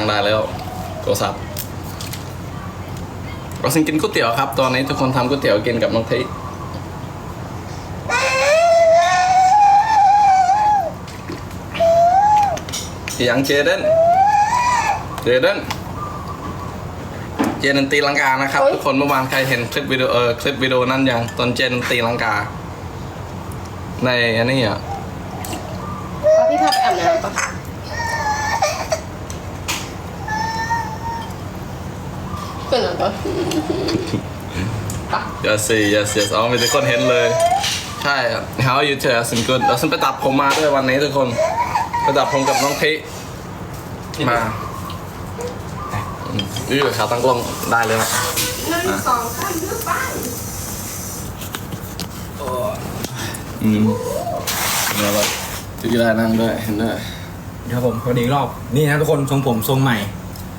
ตั้งได้แล้วโทรศัพท์เราสิงกินก๋วยเตี๋ยวครับ ตอนนี้ทุกคนทำก๋วยเตี๋ยวกินกับน้องทิยังเจเดนเจเดนเจนตีลังกานะครับ ทุกคนเมื่อวานใครเห็นคลิปวิดีโอเออคลิปวิดีโอนั้นยังตอนเจนตีลังกา ในอันนี้อะเอาพี่พาไปอาบน้ำปะเกิดอะไรปะ yes yes yes เอามีทุกคนเห็นเลย ใช่ครับ How are you too สินกุลเราฉันไปตัดผมมาด้วยวันนี้ทุกคนไปตัดผมกับน้องพิมาอืมนี่อยู่ขาตั้งกล้องได้เลยนะหนึ่งสองสามเลือกไปอืมแล้วก็ที่ได้นั่งด้วยเห็นด้วยครับผมสวัสดีอีกรอบ นี่นะทุกคนทรงผมทรงใหม่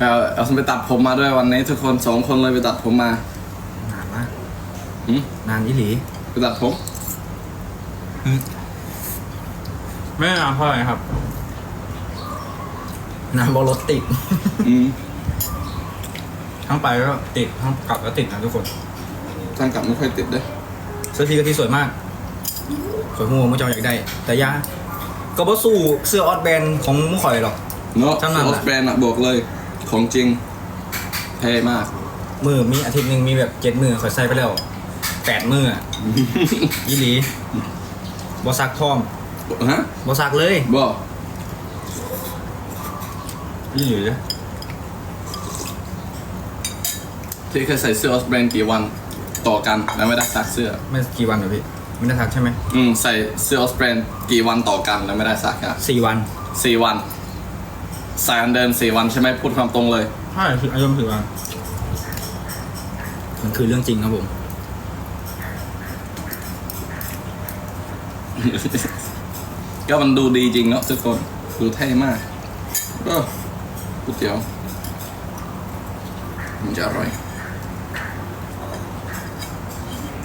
เอาเอาฉันไปตัดผมมาด้วยวันนี้ทุกคนสองคนเลยไปตัดผมมานานมากหืมนานยี่หลีไปตัดผมไม่นานเพราะอะไรครับ นานเพราะรถติดอืมทั้งไปก็ติดทั้งกลับก็ติดนะทุกคนท่านกลับไม่ค่อยติดด้วยเสื้อทีก็ที่สวยมาก สวยหัวมุ้งจออยากได้ แต่ยาก็บ่สู้เสื้อออสแบนของมุ้งข่อยหรอกเนาะจำนำอละอสแบรนด์อะบอกเลย ของจริงเท่มาก มือมีอาทิตย์หนึ่งมีแบบเจ็ดมือข่อยใส่ไปแล้วแปดมืออะ ยี่หลีบอซักพร้อมฮะบอซักเลยบอกยี่หลีที่เคยใส่เสื้อออสแบรนด์กี่วันต่อกันแล้วไม่ได้ซักเสื้อ ไม่กี่วันเหรอพี่ไม่ได้ซักใช่ไหมอืมใส่เสื้อออสแบรนด์กี่วันต่อกันแล้วไม่ได้ซักอะสี่วันสี่วัน ใส่อันเดิมสี่วันใช่ไหมพูดความตรงเลย ใช่คืออารมณ์ถือว่ามันคือเรื่องจริงครับผม ก็มันดูดีจริงเนาะทุกคนดูเท่มากก็ก๋วยเตี๋ยวมันจะอร่อย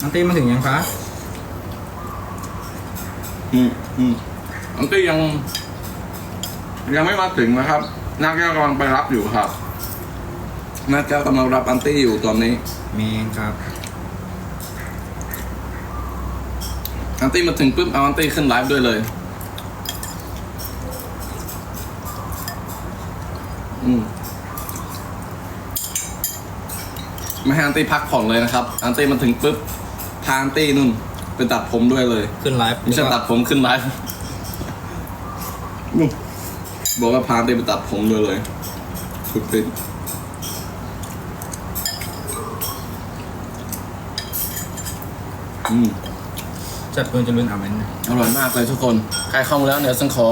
น้องตีมาถึงยังคะอืมอืมอันตี้ยัง ยังไม่มาถึงนะครับนักแก้วกำลังไปรับอยู่ครับนักแก้วกำลังรับอันตี้อยู่ตอนนี้เมนครับ อันตี้มาถึงปุ๊บเอาอันตี้ขึ้นไลฟ์ด้วยเลย อืมไม่ให้อันตี้พักผ่อนเลยนะครับ อันตี้มาถึงปุ๊บพาอันตี้นุ่นไปตัดผมด้วยเลย ขึ้นไลฟ์ไม่ใช่ตัดผมขึ้นไลฟ์นู่น บอกว่าพาอันตี้ไปตัดผมด้วยเลยสุดฟินอืมจัดปืนจะลื่นอะมันอร่อยมากเลยทุกคน ใครเข้ามาแล้วเนี่ยฉันขอ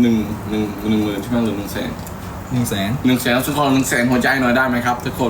หนึ่งหนึ่งหนึ่งหมื่นใช่ไหมหรือหนึ่งแสนหนึ่งแสนหนึ่งแสนฉันขอหนึ่งแสนหัวใจหน่อยได้ไหมครับทุกคน